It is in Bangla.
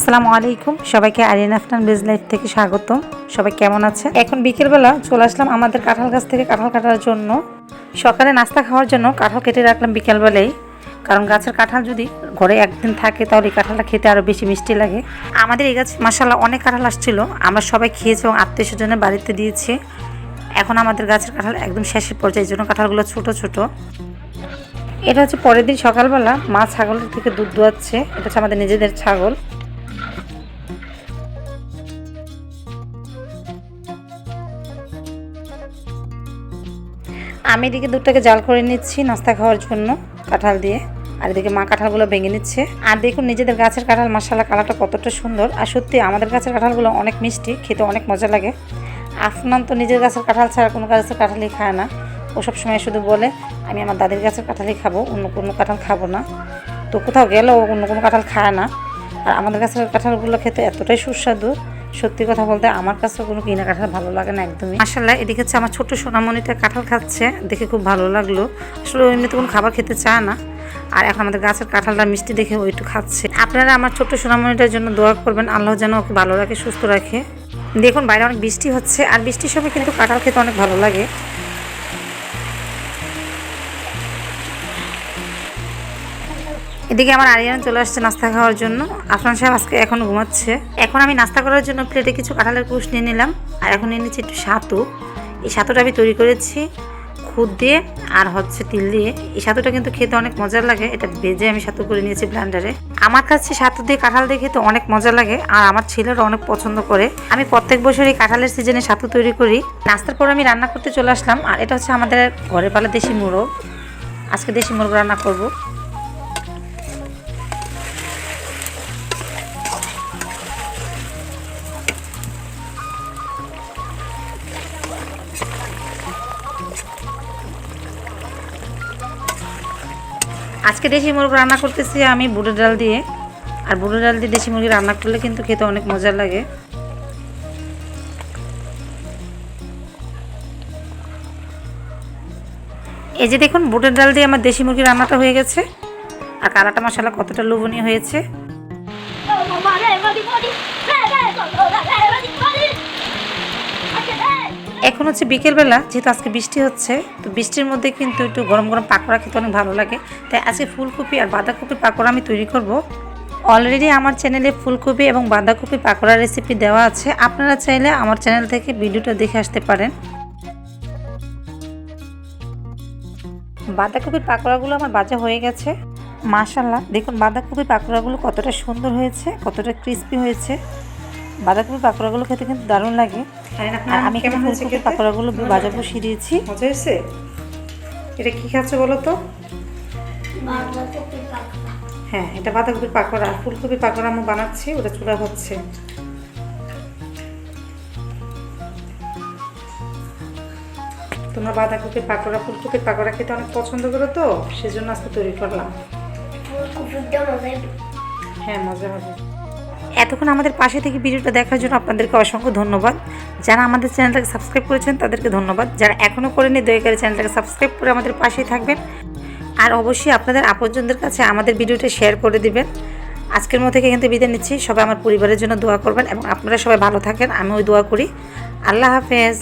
আসসালামু আলাইকুম। সবাইকে আরিয়ান আফটান বিজ লাইফ থেকে স্বাগতম। সবাই কেমন আছে এখন বিকেলবেলা চলে আসলাম আমাদের কাঁঠাল গাছ থেকে কাঁঠাল কাটার জন্য। সকালে নাস্তা খাওয়ার জন্য কাঁঠাল কেটে রাখলাম বিকেলবেলায়। কারণ গাছের কাঁঠাল যদি ঘরে একদিন থাকে তাহলে এই কাঁঠালটা খেতে আরও বেশি মিষ্টি লাগে। আমাদের এই গাছ মাসাল্লাহ অনেক কাঁঠাল আসছিল। আমরা সবাই খেয়েছি এবং আত্মীয় স্বজনের বাড়িতে দিয়েছি। এখন আমাদের গাছের কাঁঠাল একদম শেষের পর্যায়ে। জন্য কাঁঠালগুলো ছোট ছোট। এটা হচ্ছে পরের দিন সকালবেলা মা ছাগলের থেকে দুধ দোয়াচ্ছে। এটা হচ্ছে আমাদের নিজেদের ছাগল। আমি এদিকে দুধটাকে জাল করে নিচ্ছি নাস্তা খাওয়ার জন্য কাঁঠাল দিয়ে। আর এদিকে মা কাঁঠালগুলো ভেঙে নিচ্ছে। আর দেখুন, নিজেদের গাছের কাঁঠাল মশালা কালারটা কতটা সুন্দর। আর সত্যি, আমাদের গাছের কাঁঠালগুলো অনেক মিষ্টি, খেতে অনেক মজা লাগে। আফনান তো নিজের গাছের কাঁঠাল ছাড়া কোনো গাছের কাঁঠালই খায় না। ও সব সময় শুধু বলে, আমি আমার দাদির গাছের কাঁঠালই খাব, অন্য কোনো কাঁঠাল খাব না। তো কোথাও গেলেও অন্য কোনো কাঁঠাল খায় না। আর আমাদের গাছের কাঁঠালগুলো খেতে এতটাই সুস্বাদু সত্যি কথা বলতে আমার কাছে কোনো কিনা কাঁঠাল ভালো লাগে না একদমই। আসলে এদিকে হচ্ছে আমার ছোট্ট সোনামণিটা কাঁঠাল খাচ্ছে, দেখে খুব ভালো লাগল। আসলে এমনিতে কোনো খাবার খেতে চায় না। আর এখন আমাদের গাছের কাঁঠালটা মিষ্টি দেখে ওই একটু খাচ্ছে। আপনারা আমার ছোট্ট সোনামণিটার জন্য দোয়া করবেন, আল্লাহ যেন ওকে ভালো রাখে, সুস্থ রাখে। দেখুন বাইরে অনেক বৃষ্টি হচ্ছে, আর বৃষ্টির সময় কিন্তু কাঁঠাল খেতে অনেক ভালো লাগে। এদিকে আমার আরিয়ান চলে আসছে নাস্তা খাওয়ার জন্য। আফরান সাহেব আজকে এখন ঘুমাচ্ছে। এখন আমি নাস্তা করার জন্য প্লেটে কিছু কাঁঠালের কুশ নিয়ে নিলাম। আর এখন নিয়ে নিচ্ছি একটু সাতু। এই সাতুটা আমি তৈরি করেছি খুদ দিয়ে আর হচ্ছে তিল দিয়ে। এই সাতুটা কিন্তু খেতে অনেক মজার লাগে। এটা ভেজে আমি সাতু করে নিয়েছি ব্লান্ডারে আমার কাছে সাতু দিয়ে কাঁঠাল দিয়ে খেতে অনেক মজা লাগে আর আমার ছেলেরা অনেক পছন্দ করে। আমি প্রত্যেক বছর এই কাঁঠালের সিজনে সাতু তৈরি করি। নাস্তার পর আমি রান্না করতে চলে আসলাম। আর এটা হচ্ছে আমাদের ঘরের পালা দেশি মুরগ। আজকে দেশি মুরগ রান্না করব। আজকে দেশি মুরগি রান্না করতেছি আমি বুড়ো ডাল দিয়ে। আর বুড়ো ডাল দিয়ে দেশি মুরগি রান্না করলে কিন্তু খেতে অনেক মজা লাগে। এই যে দেখুন বুটের ডাল দিয়ে আমার দেশি মুরগি রান্নাটা হয়ে গেছে। আর কালাটা মশলা কতটা লোভনীয় হয়েছে। এখন হচ্ছে বিকেলবেলা, যেহেতু আজকে বৃষ্টি হচ্ছে, তো বৃষ্টির মধ্যে কিন্তু একটু গরম গরম পাকোড়া খেতে অনেক ভালো লাগে। তাই আজকে ফুলকপি আর বাঁধাকপির পাকোড়া আমি তৈরি করব। অলরেডি আমার চ্যানেলে ফুলকপি এবং বাঁধাকপি পাকোড়া রেসিপি দেওয়া আছে। আপনারা চাইলে আমার চ্যানেল থেকে ভিডিওটা দেখে আসতে পারেন। বাঁধাকপির পাকোড়াগুলো আমার বাজা হয়ে গেছে। মাশাল্লাহ দেখুন বাঁধাকপির পাকোড়াগুলো কতটা সুন্দর হয়েছে, কতটা ক্রিস্পি হয়েছে। বাঁধাকপির পাকোড়াগুলো খেতে কিন্তু দারুণ লাগে। আর আমি কেমন ফুলকপি পাকোড়াগুলো বাজা বসিয়ে দিয়েছি। মজা হয়েছে? এটা কি খাচ্ছ বলো তো? হ্যাঁ এটা বাঁধাকপির পাকোড়া। আর ফুলকপির পাকোড়া আমি বানাচ্ছি ওটা চূড়া হচ্ছে। তোমরা বাঁধাকপির পাকোড়া ফুলকপির পাকোড়া খেতে অনেক পছন্দ করো তো? সেজন্য আজকে তৈরি করলাম। হ্যাঁ মজা হবে। এতক্ষণ আমাদের পাশে থেকে ভিডিওটা দেখার জন্য আপনাদেরকে অসংখ্য ধন্যবাদ। যারা আমাদের চ্যানেলটাকে সাবস্ক্রাইব করেছেন, তাদেরকে ধন্যবাদ। যারা এখনও করেনি দয়া করে চ্যানেলটাকে সাবস্ক্রাইব করে আমাদের পাশেই থাকবেন। আর অবশ্যই আপনাদের আপনজনদের কাছে আমাদের ভিডিওটা শেয়ার করে দিবেন। আজকের মতো থেকে কিন্তু বিদায় নিচ্ছি। সবাই আমার পরিবারের জন্য দোয়া করবেন এবং আপনারা সবাই ভালো থাকেন। আমি ওই দোয়া করি। আল্লাহ হাফেজ।